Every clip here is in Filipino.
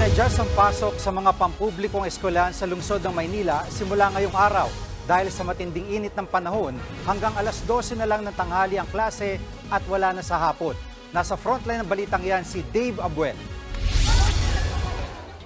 Inadjust ang pasok sa mga pampublikong eskwelahan sa lungsod ng Maynila simula ngayong araw dahil sa matinding init ng panahon hanggang alas 12 na lang ng tanghali ang klase at wala na sa hapon. Nasa frontline ng balitang yan si Dave Abuel.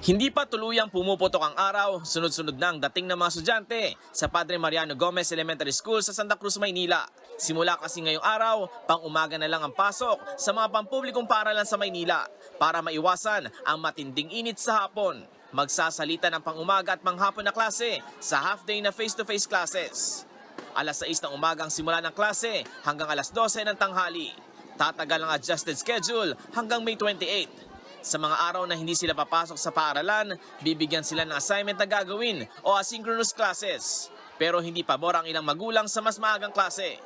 Hindi pa tuluyang pumuputok ang araw, sunod-sunod na ang dating ng mga estudyante sa Padre Mariano Gomez Elementary School sa Santa Cruz, Maynila. Simula kasi ngayong araw, pang umaga na lang ang pasok sa mga pampublikong paaralan sa Maynila para maiwasan ang matinding init sa hapon. Magsasalita ng pang-umaga at panghapon na klase sa half-day na face-to-face classes. Alas 6 ng umaga ang simula ng klase hanggang alas 12 ng tanghali. Tatagal ang adjusted schedule hanggang May 28. Sa mga araw na hindi sila papasok sa paaralan, bibigyan sila ng assignment na gagawin o asynchronous classes. Pero hindi pabor ang ilang magulang sa mas maagang klase.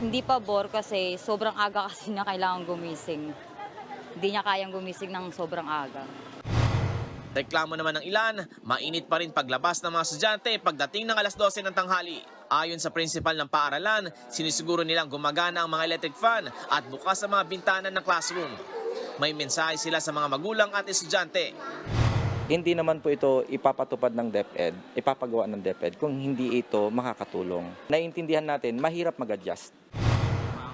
Hindi pa bor kasi sobrang aga kasi na kailangan gumising. Hindi niya kayang gumising ng sobrang aga. Reklamo naman ng ilan, mainit pa rin paglabas ng mga estudyante pagdating ng alas 12 ng tanghali. Ayon sa principal ng paaralan, sinisiguro nilang gumagana ang mga electric fan at bukas ang mga bintana ng classroom. May mensahe sila sa mga magulang at estudyante. Hindi naman po ito ipapatupad ng DepEd, ipapagawa ng DepEd kung hindi ito makakatulong. Naiintindihan natin, mahirap mag-adjust.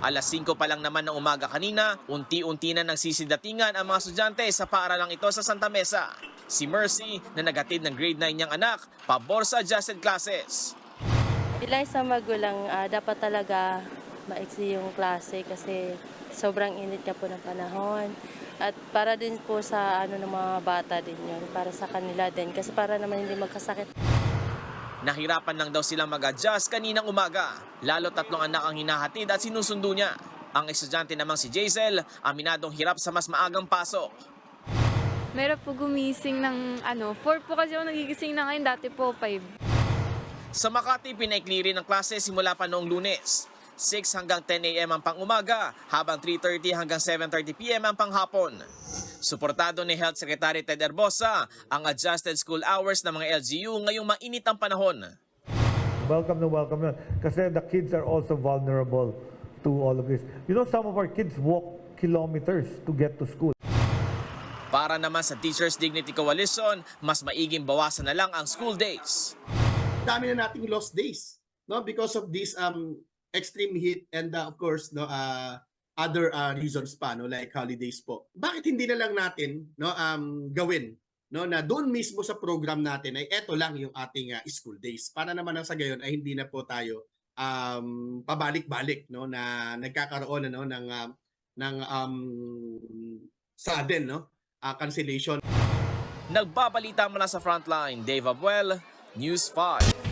Alas 5 pa lang naman ng umaga kanina, unti-unti na nagsisidatingan ang mga estudyante sa paaralang ito sa Santa Mesa. Si Mercy, na nagatid ng grade 9 niyang anak, pabor sa adjusted classes. Bilang sa magulang, ah, dapat talaga maiksi yung klase kasi sobrang init ka po ng panahon. At para din po sa ano ng mga bata din yun, para sa kanila din. Kasi para naman hindi magkasakit. Nahirapan lang daw silang mag-adjust kaninang umaga. Lalo tatlong anak ang hinahatid at sinusundo niya. Ang estudyante namang si Jazel, aminadong hirap sa mas maagang pasok. Meron po gumising ng ano, 4 po kasi ako nagigising na ngayon, dati po 5. Sa Makati, pinaikli rin ang klase simula pa noong lunes. 6 hanggang 10 a.m. ang pang-umaga, habang 3.30 hanggang 7.30 p.m. ang panghapon. Suportado ni Health Secretary Ted Erbosa ang adjusted school hours ng mga LGU ngayong mainit ang panahon. Welcome na welcome na. Kasi the kids are also vulnerable to all of this. You know, some of our kids walk kilometers to get to school. Para naman sa Teachers Dignity Coalition, mas maiging bawasan na lang ang school days. dami na nating lost days no because of this um extreme heat and uh, of course no uh, other uh, reasons pa no like holidays po. Bakit hindi na lang natin no um gawin no na doon mismo sa program natin ay eto lang yung ating uh, school days? Para naman ang sa gayon ay hindi na po tayo um pabalik-balik no na nagkakaroon ano ng um, ng um sudden no uh, cancellation. Nagbabalita mula sa frontline, Dave Abuel, News 5.